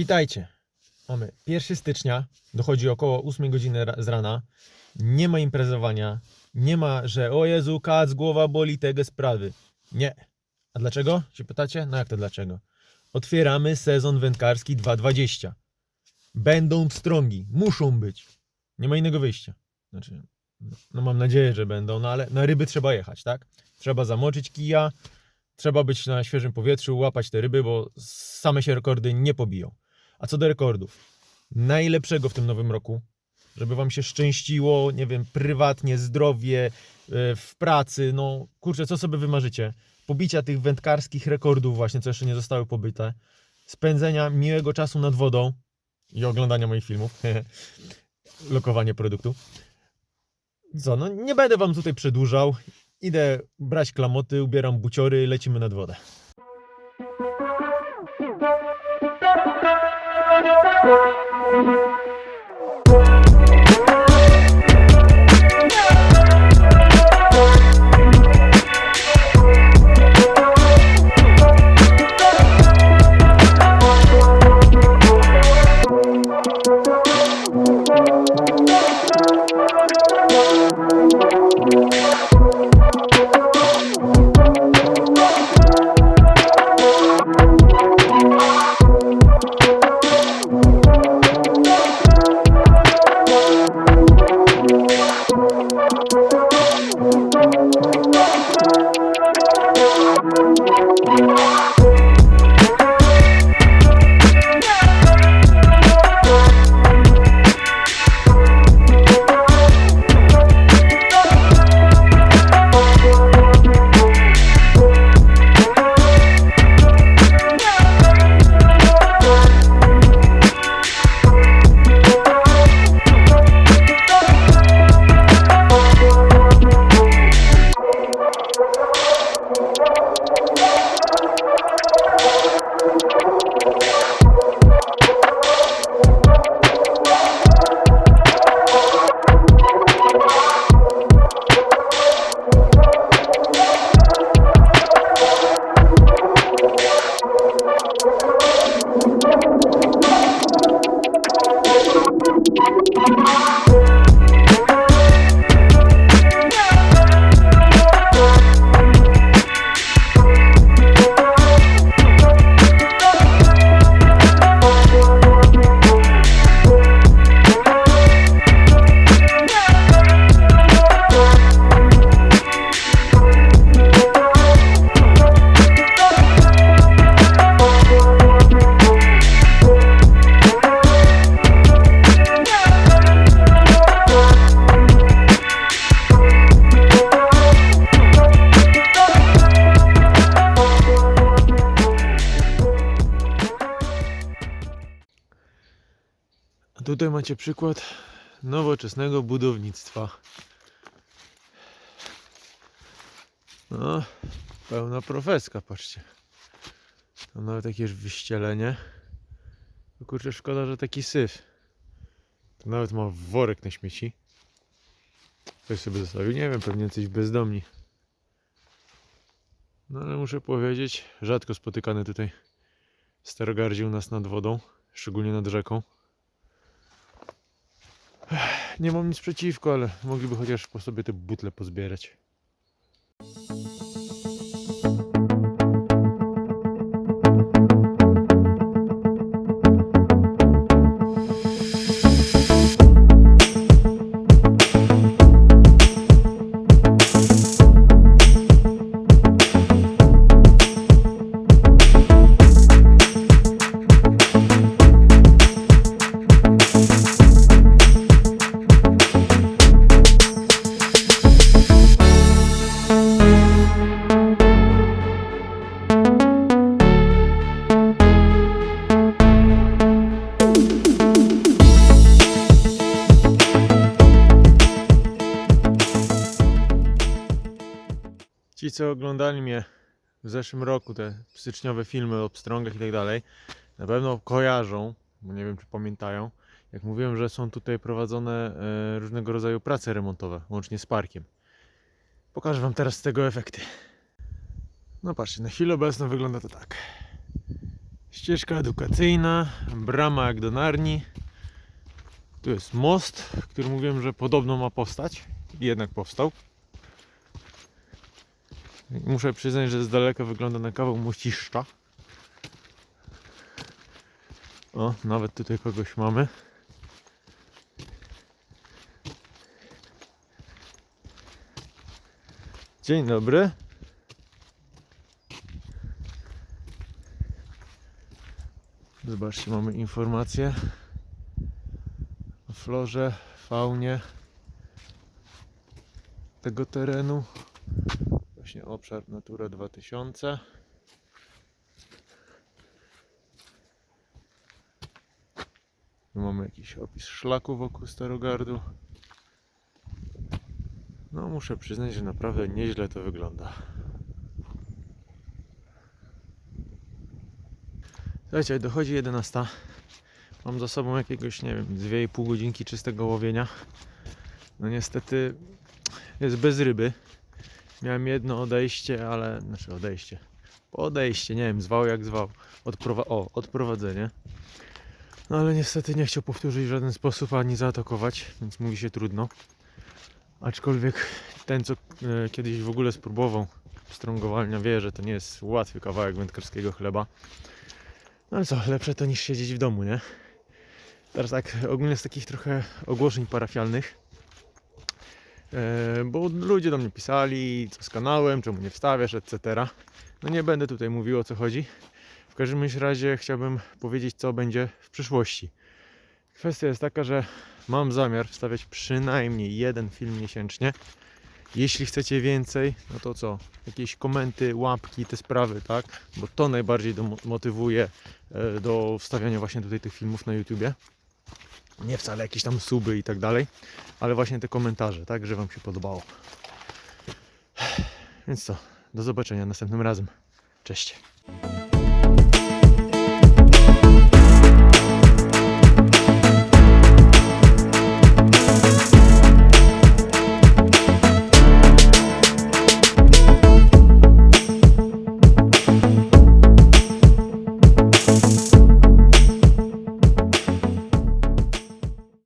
Witajcie. Mamy 1 stycznia, dochodzi około 8 godziny z rana. Nie ma imprezowania, nie ma, że o Jezu, kac, głowa boli, tego sprawy. Nie. A dlaczego? Się pytacie? No jak to dlaczego? Otwieramy sezon wędkarski 2.20. Będą pstrągi, muszą być. Nie ma innego wyjścia. Znaczy, no mam nadzieję, że będą, no ale na ryby trzeba jechać, tak? Trzeba zamoczyć kija, trzeba być na świeżym powietrzu, łapać te ryby, bo same się rekordy nie pobiją. A co do rekordów, najlepszego w tym nowym roku, żeby wam się szczęściło, nie wiem, prywatnie, zdrowie, e, w pracy, no kurczę, co sobie wymarzycie? Pobicia tych wędkarskich rekordów właśnie, co jeszcze nie zostały pobyte, spędzenia miłego czasu nad wodą i oglądania moich filmów, lokowanie produktu. Co, no nie będę wam tutaj przedłużał, idę brać klamoty, ubieram buciory, lecimy nad wodę. A tutaj macie przykład nowoczesnego budownictwa. No, pełna profeska, patrzcie. Tam nawet jakieś wyścielenie. To kurczę, szkoda, że taki syf. To nawet ma worek na śmieci. Ktoś sobie zostawił, nie wiem, pewnie coś bezdomni. No ale muszę powiedzieć, rzadko spotykany tutaj starogardzie u nas nad wodą, szczególnie nad rzeką. Nie mam nic przeciwko, ale mogliby chociaż po sobie te butle pozbierać. Ci, co oglądali mnie w zeszłym roku, te styczniowe filmy o pstrągach i tak dalej, na pewno kojarzą, bo nie wiem, czy pamiętają, jak mówiłem, że są tutaj prowadzone e, różnego rodzaju prace remontowe, łącznie z parkiem. Pokażę Wam teraz z tego efekty. No patrzcie, na chwilę obecną wygląda to tak. Ścieżka edukacyjna, brama jak do Narni. Tu jest most, który mówiłem, że podobno ma powstać. Jednak powstał. Muszę przyznać, że z daleka wygląda na kawał mościszcza. O, nawet tutaj kogoś mamy. Dzień dobry. Zobaczcie, mamy informacje o florze, faunie tego terenu. Właśnie obszar Natura 2000. Tu mamy jakiś opis szlaku wokół Starogardu. No muszę przyznać, że naprawdę nieźle to wygląda. Słuchajcie, dochodzi 11. Mam za sobą jakiegoś, nie wiem, 2,5 godzinki czystego łowienia. No niestety jest bez ryby. Miałem jedno odejście, ale, znaczy odejście, odejście, nie wiem, zwał jak zwał. Odprowa o, odprowadzenie. No ale niestety nie chciał powtórzyć w żaden sposób ani zaatakować, więc mówi się trudno. Aczkolwiek ten, co e, kiedyś w ogóle spróbował strągowalnia, wie, że to nie jest łatwy kawałek wędkarskiego chleba. No ale co, lepsze to niż siedzieć w domu, nie? Teraz tak, ogólnie z takich trochę ogłoszeń parafialnych, bo ludzie do mnie pisali, co z kanałem, czemu nie wstawiasz, etc. No nie będę tutaj mówił o co chodzi. W każdym razie chciałbym powiedzieć, co będzie w przyszłości. Kwestia jest taka, że mam zamiar wstawiać przynajmniej jeden film miesięcznie. Jeśli chcecie więcej, no to co? Jakieś komenty, łapki, te sprawy, tak? Bo to najbardziej motywuje e, do wstawiania właśnie tutaj tych filmów na YouTubie. Nie wcale jakieś tam suby i tak dalej, ale właśnie te komentarze, tak? Że Wam się podobało. Więc co? Do zobaczenia następnym razem. Cześć.